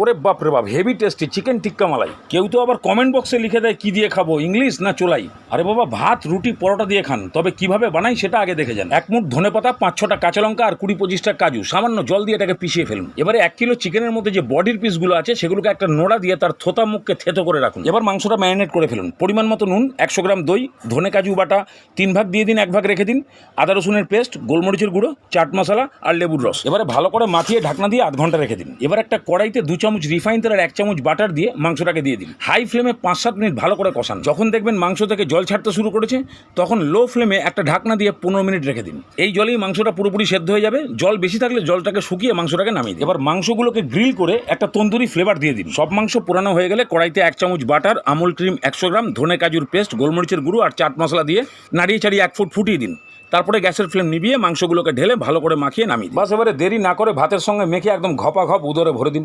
ওরে বাপ রে বাপ heavy tasty chicken tikka malai কেউ তো আবার কমেন্ট বক্সে লিখে দেয়, কি দিয়ে খাব, ইংলিশ না চোলাই? আরে বাবা, ভাত, রুটি, পরোটা দিয়ে খান। তবে কীভাবে বানাই সেটা আগে দেখে যান। এক মুঠ ধনে পাতা, পাঁচ, ছটা কাঁচা লঙ্কা আর কুড়ি পঁচিশটা কাজু। সামান্য জল দিয়ে এটাকে পিষিয়ে ফেলুন। এবারে এক কিলো চিকেনের মধ্যে যে বডির পিসগুলো আছে, সেগুলোকে একটা নোড়া দিয়ে তার থোতা মুখকে থেতো করে রাখুন। এবার মাংসটা ম্যারিনেট করে ফেলুন। পরিমাণ মতো নুন, একশো গ্রাম দই, ধনে কাজু বাটা, তিন ভাগ দিয়ে দিন, এক ভাগ রেখে দিন। আদা রসুনের পেস্ট গোলমরিচের গুঁড়ো, চাট মশলা আর লেবুর রস। এবারে ভালো করে মাখিয়ে ঢাকনা দিয়ে আধ ঘণ্টা রেখে দিন। এবার একটা কড়াইতে দু চামচ রিফাইন তেল আর এক চামচ বাটার দিয়ে মাংসটাকে দিয়ে দিন। হাই ফ্লেমে পাঁচ সাত মিনিট ভালো করে কষান। যখন দেখবেন মাংস থেকে জল ছাড়তে শুরু করেছে, তখন লো ফ্লেমে একটা ঢাকনা দিয়ে পনেরো মিনিট রেখে দিন। এই জলেই মাংসটা পুরোপুরি সেদ্ধ হয়ে যাবে। জল বেশি থাকলে জলটাকে শুকিয়ে মাংসটাকে নামিয়ে দিন। এবার মাংসগুলোকে গ্রিল করে একটা তন্দুরি ফ্লেভার দিয়ে দিন। সব মাংস পুরানো হয়ে গেলে কড়াইতে এক চামচ বাটার আমুল ক্রিম একশো গ্রাম, ধনে কাজুর পেস্ট গোলমরিচের গুঁড়ো আর চাট মশলা দিয়ে নাড়িয়ে চাড়িয়ে এক ফুট ফুটিয়ে দিন। তারপরে গ্যাসের ফ্লেম নিভিয়ে মাংসগুলোকে ঢেলে ভালো করে মাখিয়ে নামিয়ে। বাস এবারে দেরি না করে ভাতের সঙ্গে মেখে একদম ঘপা ঘপ উদরে ভরে দিন।